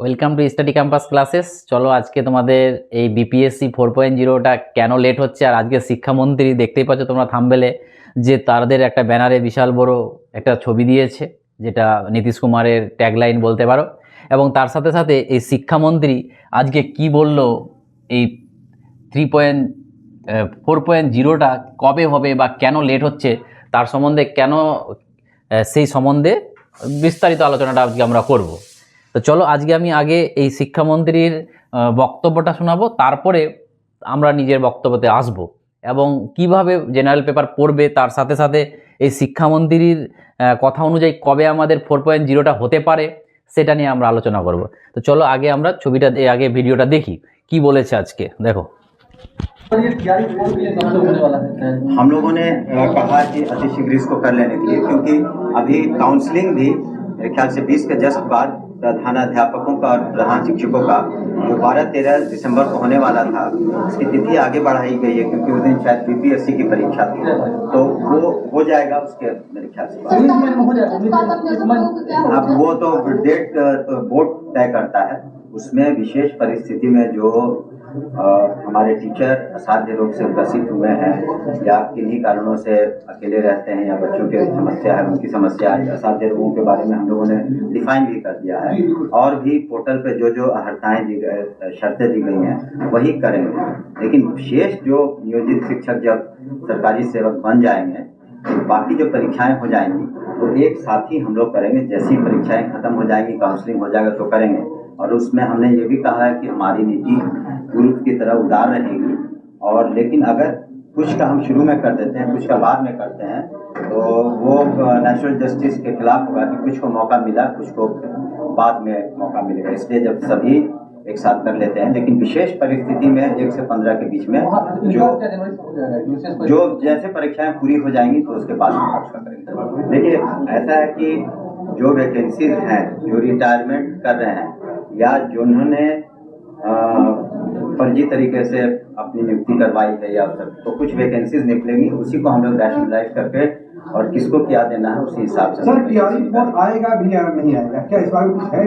Welcome to study campus classes চলো আজকে তোমাদের এই বিপিএসসি ফোর পয়েন্ট জিরোটা কেন লেট হচ্ছে, আর আজকে শিক্ষামন্ত্রী দেখতেই পাচ্ছ তোমরা থামবেলে, যে তাদের একটা ব্যানারে বিশাল বড় একটা ছবি দিয়েছে, যেটা নীতিশ কুমারের ট্যাগলাইন বলতে পারো। এবং তার সাথে সাথে এই শিক্ষামন্ত্রী আজকে কি বলল, এই থ্রি পয়েন্ট ফোর পয়েন্ট জিরোটা কবে হবে বা কেন লেট হচ্ছে, তার সম্বন্ধে কেন সেই সম্বন্ধে বিস্তারিত আলোচনাটা আজকে আমরা করব। তো চলো আজকে আমি আগে এই শিক্ষামন্ত্রীর আহ, বক্তব্যটা শোনাবো তারপরে আমরা নিজের বক্তব্যতে আসব এবং কিভাবে জেনারেল পেপার পড়বে তার সাথে সাথে এই শিক্ষামন্ত্রীর আহ, কথা অনুযায়ী কবে আমাদের ফোর পয়েন্ট জিরোটা হতে পারে সেটা নিয়ে আমরা আলোচনা করব তো চলো আগে আমরা ছবিটা এ আগে ভিডিওটা দেখি কি বলেছে আজকে দেখো हम लोगों ने अ, कहा कि अति शीघ्र इसको कर लेने के लिए क्योंकि अभी काउंसलिंग भी मेरे ख्याल से 20 के जस्ट बाद प्रधानाध्यापकों का और प्रधान शिक्षकों का। जो 12-13 दिसंबर को होने वाला था। उसकी तिथि आगे बढ़ाई गई है क्योंकि उस दिन शायद बीपीएससी की परीक्षा थी। तो वो हो जाएगा उसके मेरे ख्याल से। अब वो तो डेट तो बोर्ड तय करता है। उसमें विशेष परिस्थिति में जो हमारे टीचर असाध्य रोग से ग्रसित हुए हैं। या किन्हीं कारणों से अकेले रहते हैं या बच्चों की समस्या है, उनकी समस्या है, असाध्य रोगों के बारे में हम लोगों ने डिफाइन भी कर दिया है। और भी पोर्टल पे जो जो हड़ताएँ दी गए, शर्तें दी गई हैं, वही करेंगे। लेकिन शेष जो नियोजित शिक्षक जब सरकारी सेवक बन जाएँगे तो बाकी जो परीक्षाएँ हो जाएँगी तो एक साथ ही हम लोग करेंगे। जैसी परीक्षाएँ खत्म हो जाएँगी काउंसलिंग हो जाएगा तो करेंगे। और उसमें हमने ये भी कहा है कि हमारी नीति पूर्व की तरह उदार रहेगी। और लेकिन अगर कुछ का हम शुरू में कर देते हैं कुछ का बाद में करते हैं तो वो नेचुरल जस्टिस के खिलाफ होगा कि कुछ को मौका मिला कुछ को बाद में मौका मिलेगा। इसलिए जब सभी एक साथ कर लेते हैं लेकिन विशेष परिस्थिति में एक से पंद्रह के बीच में जो जो जैसे परीक्षाएँ पूरी हो जाएँगी तो उसके बाद देखिए ऐसा है कि जो वैकेंसीज हैं जो रिटायरमेंट कर रहे हैं या जिन्होंने फर्जी तरीके से अपनी नियुक्ति करवाई है या सब तो कुछ वैकेंसीज निकलेंगी उसी को हम लोग रैशनलाइज करके और किसको क्या देना है उसी हिसाब से सर टीआरई फ़ोन आएगा भी या नहीं आएगा? क्या इस बारे में कुछ है?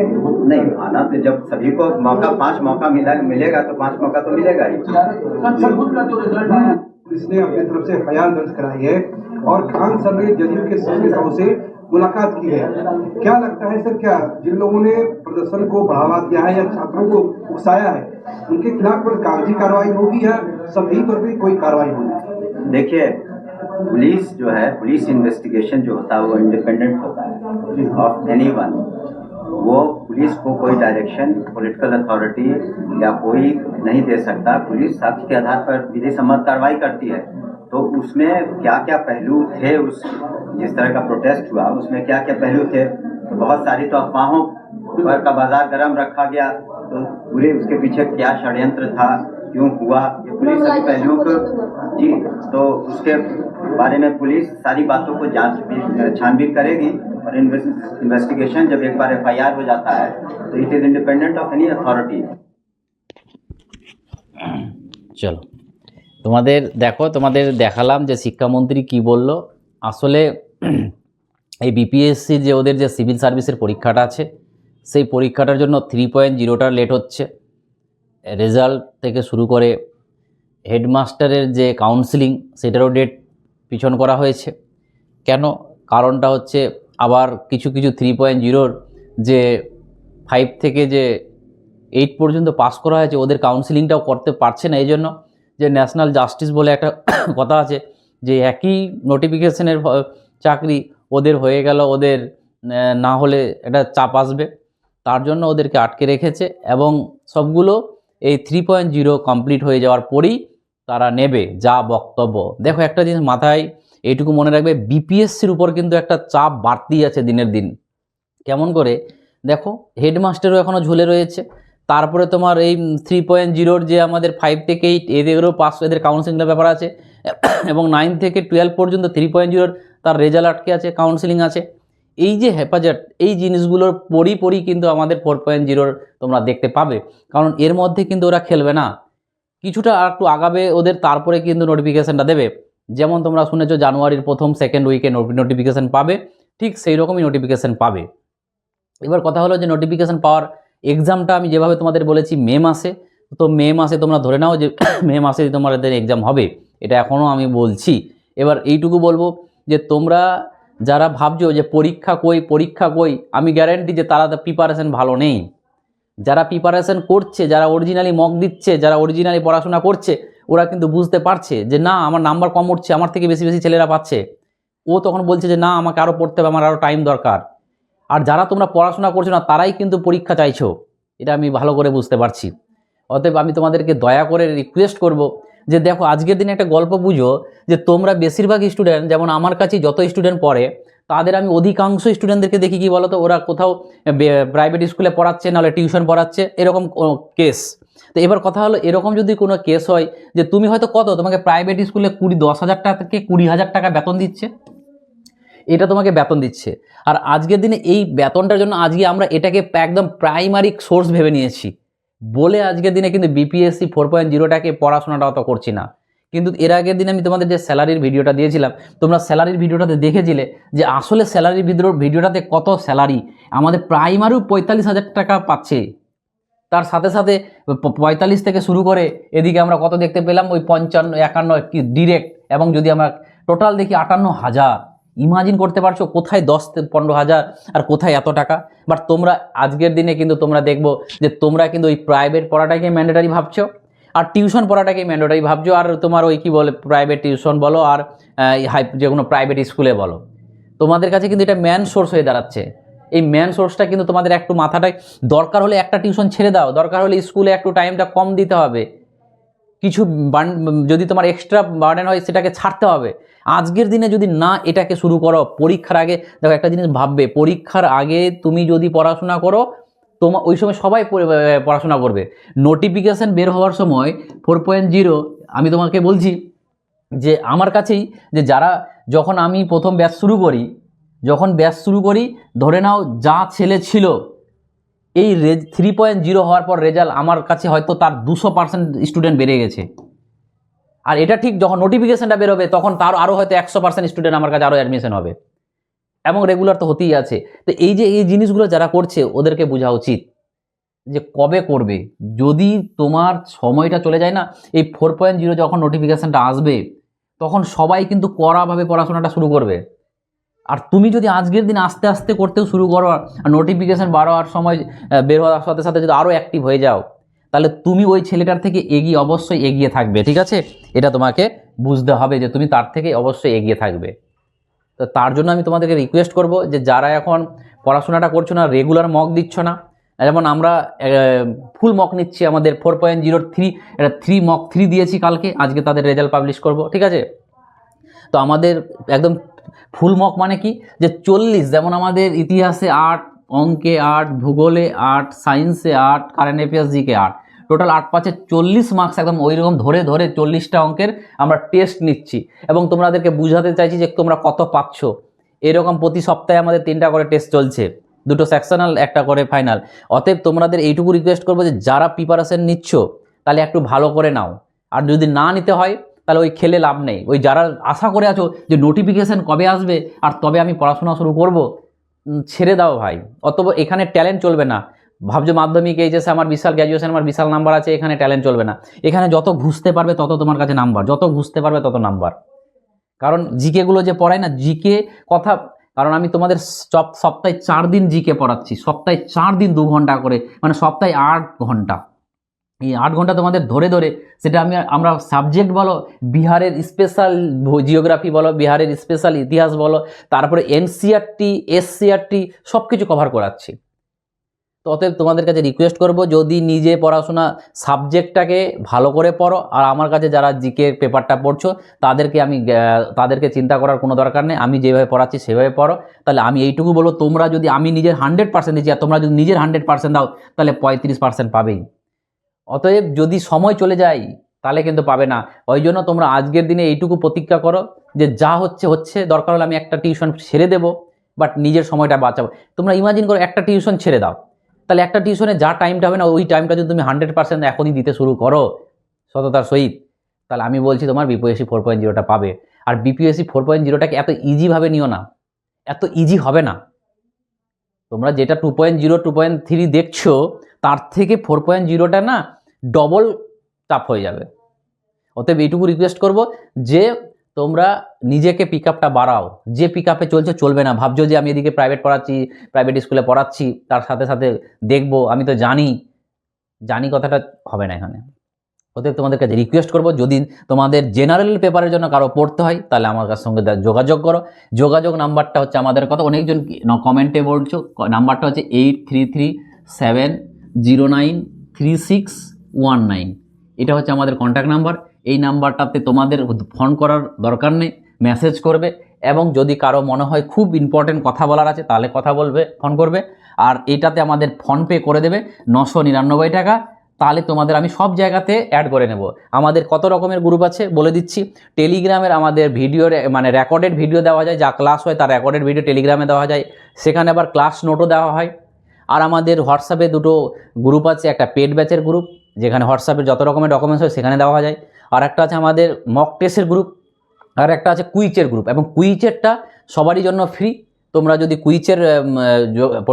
नहीं आना तो जब सभी को मौका पाँच मौका मिला मिलेगा तो पाँच मौका तो मिलेगा ही। पुलिस ने अपनी तरफ़ से एफ़ दर्ज कराई है और खान सर ने जदयू के सभी नेताओं से मुलाकात की है। क्या लगता है सर क्या जिन लोगों ने प्रदर्शन को बढ़ावा दिया है या छात्रों को उकसाया है उनके खिलाफ कोई कागज़ी कार्रवाई होगी या सभी पर भी कोई कार्रवाई होगी? देखिए पुलिस जो है पुलिस इन्वेस्टिगेशन जो होता है वो इंडिपेंडेंट होता है। ऑफ़ एनी वन वो पुलिस को कोई डायरेक्शन पॉलिटिकल अथॉरिटी या कोई नहीं दे सकता। पुलिस साक्ष्य के आधार पर विधि सम्मत कार्रवाई करती है। तो उसमें क्या क्या पहलू थे उस जिस तरह का प्रोटेस्ट हुआ उसमें क्या क्या पहलू थे तो बहुत सारी तो अफवाहों पर का बाजार गर्म रखा गया तो पूरे उसके पीछे क्या षड्यंत्र था क्यों हुआ ये पुलिस सभी पहलुओं को जी तो उसके बारे में पुलिस सारी बातों को जांच भी छानबीन करेगी और इन्वेस्टिगेशन जब एक बार एफआईआर हो जाता है तो it is independent of any authority চলো তোমাদের দেখো তোমাদের দেখালাম যে শিক্ষামন্ত্রী কি বলল আসলে এই বিপিএসসির যে ওদের যে সিভিল সার্ভিসের পরীক্ষাটা আছে, সেই পরীক্ষাটার জন্য থ্রি পয়েন্ট জিরোটা লেট হচ্ছে। রেজাল্ট থেকে শুরু করে হেডমাস্টারের যে কাউন্সিলিং সেটারও ডেট পিছন করা হয়েছে। কেন? কারণটা হচ্ছে আবার কিছু কিছু থ্রি পয়েন্ট জিরোর যে ফাইভ থেকে যে এইট পর্যন্ত পাস করা হয়েছে, ওদের কাউন্সিলিংটাও করতে পারছে না। এই জন্য যে ন্যাশনাল জাস্টিস বলে একটা কথা আছে যে একই নোটিফিকেশনের চাকরি ওদের হয়ে গেল, ওদের না হলে একটা চাপ আসবে। তার জন্য ওদেরকে আটকে রেখেছে এবং সবগুলো এই থ্রি পয়েন্ট জিরো কমপ্লিট হয়ে যাওয়ার পরেই তারা নেবে যা বক্তব্য। দেখো একটা জিনিস মাথায় এইটুকু মনে রাখবে বিপিএসসির উপর কিন্তু একটা চাপ বাড়তি আছে দিনের দিন। কেমন করে? দেখো হেডমাস্টারও এখনও ঝুলে রয়েছে। তারপরে তোমার এই থ্রি পয়েন্ট জিরোর যে আমাদের ফাইভ থেকে এইট এদেরও পাস এদের কাউন্সিলিংয়ের ব্যাপার আছে। এবং নাইন থেকে টুয়েলভ পর্যন্ত থ্রি পয়েন্ট জিরোর তার রেজাল্ট আটকে আছে কাউন্সিলিং আছে। এই যে হেফাজত, এই জিনিসগুলোর পরই পরই কিন্তু আমাদের ফোর পয়েন্ট জিরোর তোমরা দেখতে পাবে। কারণ এর মধ্যে কিন্তু ওরা খেলবে না। কিছুটা আর একটু আগাবে, ওদের তারপরে কিন্তু নোটিফিকেশানটা দেবে। যেমন তোমরা শুনেছো, জানুয়ারির প্রথম সেকেন্ড উইকে নোটিফিকেশান পাবে। ঠিক সেই রকমই নোটিফিকেশান পাবে। এবার কথা হলো যে নোটিফিকেশান পাওয়ার এক্সামটা আমি যেভাবে তোমাদের বলেছি মে মাসে, তো মে মাসে তোমরা ধরে নাও যে মে মাসে তোমাদের এক্সাম হবে। এটা এখনও আমি বলছি। এবার এইটুকু বলব যে তোমরা যারা ভাবছ যে পরীক্ষা কই পরীক্ষা কই, আমি গ্যারেন্টি যে তারা প্রিপারেশন ভালো নেই। যারা প্রিপারেশন করছে, যারা অরিজিনালি মক দিচ্ছে, যারা অরিজিনালি পড়াশোনা করছে, ওরা কিন্তু বুঝতে পারছে যে না, আমার নাম্বার কম উঠছে, আমার থেকে বেশি বেশি ছেলেরা পাচ্ছে। ও তখন বলছে যে না, আমাকে আরও পড়তে হবে, আমার আরও টাইম দরকার। আর যারা তোমরা পড়াশোনা করছ না, তারাই কিন্তু পরীক্ষা চাইছো। এটা আমি ভালো করে বুঝতে পারছি। অতএব আমি তোমাদেরকে দয়া করে রিকোয়েস্ট করব যে দেখো, আজকের দিনে একটা গল্প বুঝো যে তোমরা বেশিরভাগ স্টুডেন্ট যেমন আমার কাছে যত স্টুডেন্ট পড়ে, তাদের আমি অধিকাংশ স্টুডেন্টদেরকে দেখি কি বলতো, ওরা কোথাও প্রাইভেট স্কুলে পড়াচ্ছে, নাহলে টিউশন পড়াচ্ছে, এরকম কেস তো এবার কথা হলো, এরকম যদি কোনো কেস হয় যে তুমি হয়তো কত, তোমাকে প্রাইভেট স্কুলে কুড়ি, দশ হাজার টাকা থেকে কুড়ি হাজার টাকা বেতন দিচ্ছে। এটা তোমাকে বেতন দিচ্ছে। আর আজকের দিনে এই বেতনটার জন্য আজকে আমরা এটাকে একদম প্রাইমারি সোর্স ভেবে নিয়েছি। বলে আজকের দিনে কিন্তু বিপিএসসি ফোর পয়েন্ট জিরোটাকে পড়াশোনাটা অত করছি না। কিন্তু এর আগের দিনে আমি তোমাদের যে স্যালারির ভিডিওটা দিয়েছিলাম, তোমরা স্যালারির ভিডিওটাতে দেখেছিলে যে আসলে স্যালারির ভিডিও ভিডিওটাতে কত স্যালারি? আমাদের প্রাইমারিও পঁয়তাল্লিশ হাজার টাকা পাচ্ছে। তার সাথে সাথে পঁয়তাল্লিশ থেকে শুরু করে এদিকে আমরা কত দেখতে পেলাম? ওই পঞ্চান্ন, একান্ন ডিরেক্ট এবং যদি আমরা টোটাল দেখি আটান্ন হাজার। ইমাজিন করতে পারছ কোথায় দশ পনেরো হাজার আর কোথায় এত টাকা? বাট তোমরা আজকের দিনে কিন্তু তোমরা দেখব যে তোমরা কিন্তু ওই প্রাইভেট পড়াটাকে ম্যান্ডেটারি ভাবছ আর টিউশন পড়াটাকে ম্যান্ডেটারি ভাবছ আর তোমার ওই কি বলে প্রাইভেট টিউশন বলো আর হাই যে কোনো প্রাইভেট স্কুলে বলো। তোমাদের কাছে কিন্তু এটা ম্যান সোর্স হয়ে দাঁড়াচ্ছে। এই ম্যান সোর্সটা কিন্তু তোমাদের একটু মাথাটায় দরকার হলে একটা টিউশন ছেড়ে দাও, দরকার হলে স্কুলে একটু টাইমটা কম দিতে হবে। কিছু যদি তোমার এক্সট্রা বার্ডেন হয় সেটাকে ছাড়তে হবে। আজকের দিনে যদি না এটাকে শুরু করো, পরীক্ষার আগে, দেখো একটা জিনিস ভাববে, পরীক্ষার আগে তুমি যদি পড়াশোনা করো তোমার ওই সময় সবাই পড়াশোনা করবে। নোটিফিকেশান বের হওয়ার সময় ফোর পয়েন্ট জিরো আমি তোমাকে বলছি যে আমার কাছেই যে যারা, যখন আমি প্রথম ব্যাচ শুরু করি, যখন ব্যাচ শুরু করি, ধরে নাও যা ছেলে ছিল এই রেজ থ্রি পয়েন্ট জিরো হওয়ার পর রেজাল্ট আমার কাছে হয়তো তার দুশো পার্সেন্ট স্টুডেন্ট বেড়ে গেছে। আর এটা ঠিক যখন নোটিফিকেশনটা বেরোবে তখন তার আরও হয়তো একশো পার্সেন্ট স্টুডেন্ট আমার কাছে আরও অ্যাডমিশন হবে। এবং রেগুলার তো হতেই আছে। তো এই যে, এই জিনিসগুলো যারা করছে, ওদেরকে বোঝা উচিত যে কবে করবে। যদি তোমার সময়টা চলে যায় না, এই ফোর পয়েন্ট জিরো যখন নোটিফিকেশানটা আসবে, তখন সবাই কিন্তু কড়াভাবে পড়াশোনাটা শুরু করবে। আর তুমি যদি আজকের দিন আস্তে আস্তে করতেও শুরু করো, আর নোটিফিকেশান বার হওয়ার সময় বের হওয়ার সাথে সাথে যদি আরও অ্যাক্টিভ হয়ে যাও, তাহলে তুমি ওই ছেলেটার থেকে এগিয়ে অবশ্যই এগিয়ে থাকবে, ঠিক আছে? এটা তোমাকে বুঝতে হবে যে তুমি তার থেকে অবশ্যই এগিয়ে থাকবে। তো তার জন্য আমি তোমাদেরকে রিকোয়েস্ট করব যে যারা এখন পড়াশোনাটা করছ না রেগুলার মক দিচ্ছ না, যেমন আমরা ফুল মক নিচ্ছি, আমাদের ফোর পয়েন্ট জিরো থ্রি এটা থ্রি মক থ্রি দিয়েছি কালকে, আজকে তাদের রেজাল্ট পাবলিশ করব, ঠিক আছে? তো আমাদের একদম ফুল মক মানে কি? যে চল্লিশ, যেমন আমাদের ইতিহাসে আট, অঙ্কে আট, ভূগোলে আট, সায়েন্সে আট কারেন্ট অ্যাফেয়ার্স জিকে আট। টোটাল আট পাঁচে চল্লিশ মার্কস একদম ওই রকম ধরে ধরে চল্লিশটা অঙ্কের আমরা টেস্ট নিচ্ছি। এবং তোমাদেরকে বুঝাতে চাইছি যে তোমরা কত পাচ্ছ। এরকম প্রতি সপ্তাহে আমাদের তিনটা করে টেস্ট চলছে। দুটো সেকশনাল একটা করে ফাইনাল অতএব তোমাদের এইটুকু রিকোয়েস্ট করব যে যারা প্রিপারেশন নিচ্ছ, তাহলে একটু ভালো করে নাও। আর যদি না নিতে হয় তাহলে ওই খেলে লাভ নেই। ওই যারা আশা করে আছো যে নোটিফিকেশান কবে আসবে আর তবে আমি পড়াশোনা শুরু করব ছেড়ে দাও ভাই। অতব এখানে ট্যালেন্ট চলবে না। ভাবছ মাধ্যমিক এইচএসে আমার বিশাল গ্র্যাজুয়েশন আমার বিশাল নাম্বার আছে, এখানে ট্যালেন্ট চলবে না। এখানে যত ঘুষতে পারবে তত তোমার কাছে নাম্বার যত ঘুষতে পারবে তত নাম্বার কারণ জিকেগুলো যে পড়ায় না, জিকে কথা, কারণ আমি তোমাদের সপ্তাহে চার দিন জিকে পড়াচ্ছি। সপ্তাহে চার দিন দু ঘণ্টা করে মানে সপ্তাহে আট ঘণ্টা। এই আট ঘণ্টা তোমাদের ধরে ধরে সেটা আমি, আমরা সাবজেক্ট বলো, বিহারের স্পেশাল জিওগ্রাফি বলো, বিহারের স্পেশাল ইতিহাস বলো, তারপরে এনসিআরটি এসসিআরটি সব কিছু কভার করাচ্ছি। তো অতএব তোমাদের কাছে রিকোয়েস্ট করব, যদি নিজে পড়াশোনা সাবজেক্টটাকে ভালো করে পড়ো, আর আমার কাছে যারা জিকে পেপারটা পড়ছো, তাদেরকে আমি তাদেরকে চিন্তা করার কোনো দরকার নেই, আমি যেভাবে পড়াচ্ছি সেভাবে পড়ো। তাহলে আমি এইটুকু বলব, তোমরা যদি, আমি নিজের হান্ড্রেড পার্সেন্ট দিচ্ছি আর তোমরা যদি নিজের হান্ড্রেড পার্সেন্ট দাও, তাহলে পঁয়ত্রিশ পার্সেন্ট পাবেই। অতএব যদি সময় চলে যায়, তাহলে কিন্তু পাবে না। ওই জন্য তোমরা আজকের দিনে এইটুকু প্রতিজ্ঞা করো যে যা হচ্ছে হচ্ছে। দরকার হলে আমি একটা টিউশন ছেড়ে দেবো, বাট নিজের সময়টা বাঁচাবো। তোমরা ইমাজিন করো একটা টিউশন ছেড়ে দাও। তাহলে একটা টিউশনে যা টাইমটা হবে না, ওই টাইমটা যদি তুমি হান্ড্রেড পার্সেন্ট এখনই দিতে শুরু করো, সততার সহিত, তাহলে আমি বলছি তোমার বিপিএসসি ফোর পয়েন্ট জিরোটা পাবে। আর বিপিএসসি ফোর পয়েন্ট জিরোটাকে এত ইজিভাবে নিও না। এত ইজি হবে না। তোমরা যেটা two point zero two point three দেখছ তার থেকে ফোর পয়েন্ট জিরোটা না ডবল টাফ হয়ে যাবে। অতএব এইটুকু রিকোয়েস্ট করব যে তোমরা নিজেকে পিক আপটা বাড়াও। যে পিক আপে চলছে চলবে না। ভাবছ যে আমি এদিকে প্রাইভেট পড়াচ্ছি প্রাইভেট স্কুলে পড়াচ্ছি, তার সাথে সাথে দেখব, আমি তো জানি। জানি কথাটা হবে না এখানে। অতএব তোমাদের কাছে রিকোয়েস্ট করব, যদি তোমাদের জেনারেল পেপারের জন্য কারও পড়তে হয়, তাহলে আমার সঙ্গে যোগাযোগ করো। যোগাযোগ নাম্বারটা হচ্ছে আমাদের কথা অনেকজন কমেন্টে বলছো। নাম্বারটা হচ্ছে eight three three seven zero nine three six one nine. এটা হচ্ছে আমাদের কন্ট্যাক্ট নাম্বার এই নাম্বারটাতে তোমাদের ফোন করার দরকার নেই মেসেজ করবে এবং যদি কারও মনে হয় খুব ইম্পর্টেন্ট কথা বলার আছে, তাহলে কথা বলবে ফোন করবে। আর এটাতে আমাদের ফোনপে করে দেবে নশো নিরানব্বই টাকা। তাহলে তোমাদের আমি সব জায়গাতে অ্যাড করে নেব। আমাদের কত রকমের গ্রুপ আছে বলে দিচ্ছি। টেলিগ্রামের আমাদের ভিডিও মানে রেকর্ডেড ভিডিও দেওয়া যায়। যা ক্লাস হয় তার রেকর্ডেড ভিডিও টেলিগ্রামে দেওয়া যায়। সেখানে আবার ক্লাস নোটও দেওয়া হয়। আর আমাদের হোয়াটসঅ্যাপে দুটো গ্রুপ আছে, একটা পেড ব্যাচের গ্রুপ, যেখানে হোয়াটসঅ্যাপের যত রকমের ডকুমেন্টস হয় সেখানে দেওয়া যায়। আর একটা আছে আমাদের মক টেস্টের গ্রুপ আর একটা আছে কুইচের গ্রুপ এবং কুইচেরটা সবারই জন্য ফ্রি তোমরা যদি কুইচের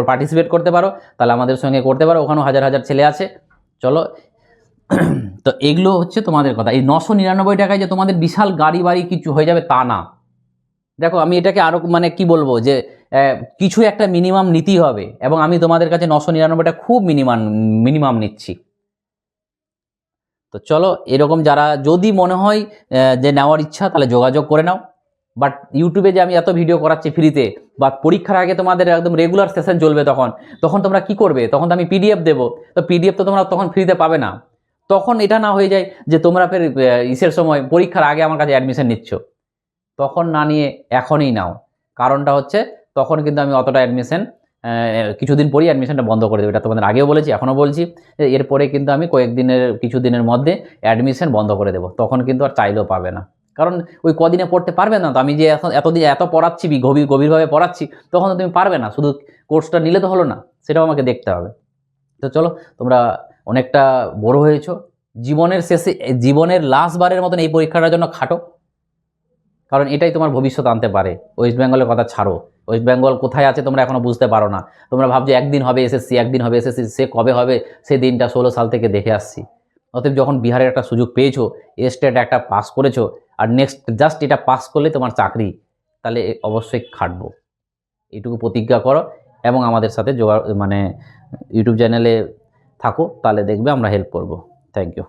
পার্টিসিপেট করতে পারো, তাহলে আমাদের সঙ্গে করতে পারো। ওখানেও হাজার হাজার ছেলে আছে। চলো। তো এগুলো হচ্ছে তোমাদের কথা। এই নশো নিরানব্বই টাকায় যে তোমাদের বিশাল গাড়ি বাড়ি কিছু হয়ে যাবে তা না। দেখো, আমি এটাকে আরও মানে কি বলব যে কিছু একটা মিনিমাম নিতেই হবে এবং আমি তোমাদের কাছে নশো নিরানব্বইটা খুব মিনিমাম মিনিমাম নিচ্ছি। তো চলো, এরকম যারা, যদি মনে হয় যে নেওয়ার ইচ্ছা, তাহলে যোগাযোগ করে নাও। বাট ইউটিউবে যে আমি এত ভিডিও করাচ্ছি ফ্রিতে বা পরীক্ষার আগে তোমাদের একদম রেগুলার সেশন চলবে তখন তখন তোমরা কি করবে? তখন তো আমি পিডিএফ দেবো। তো পিডিএফ তো তোমরা তখন ফ্রিতে পাবে না। তখন এটা না হয়ে যায় যে তোমরা ফের ইসের সময় পরীক্ষার আগে আমার কাছে অ্যাডমিশন নিচ্ছ। তখন না নিয়ে এখনই নাও। কারণটা হচ্ছে তখন কিন্তু আমি অতটা অ্যাডমিশন কিছুদিন পরেই অ্যাডমিশনটা বন্ধ করে দেবো। এটা তোমাদের আগেও বলেছি, এখনও বলছি। এরপরে কিন্তু আমি কয়েকদিনের কিছু দিনের মধ্যে অ্যাডমিশন বন্ধ করে দেবো। তখন কিন্তু আর চাইলেও পাবে না। কারণ ওই কদিনে পড়তে পারবে না তো, আমি যে এখন এতদিন এত পড়াচ্ছি গভীর, গভীরভাবে পড়াচ্ছি, তখন তো তুমি পারবে না। শুধু কোর্সটা নিলে তো হলো না, সেটাও আমাকে দেখতে হবে। তো চলো, তোমরা অনেকটা বড় হয়েছো। জীবনের শেষে জীবনের লাস্ট বারের মতন এই পরীক্ষাটার জন্য খাটো। কারণ এটাই তোমার ভবিষ্যৎ আনতে পারে। ওয়েস্ট বেঙ্গলের কথা ছাড়ো। ওয়েস্ট বেঙ্গল কোথায় আছে তোমরা এখনও বুঝতে পারো না। তোমরা ভাবছ একদিন হবে এসএসসি একদিন হবে এসএসসি সে কবে হবে? সে দিনটা ষোলো সাল থেকে দেখে আসছি। অতএব যখন বিহারের একটা সুযোগ পেয়েছ স্টেট একটা পাস করেছ, আর নেক্সট জাস্ট এটা পাস করলে তোমার চাকরি, তাহলে অবশ্যই খাটবো। এটুকু প্রতিজ্ঞা করো এবং আমাদের সাথে যোগা মানে ইউটিউব চ্যানেলে থাকো, তাহলে দেখবে আমরা হেল্প করব। Thank you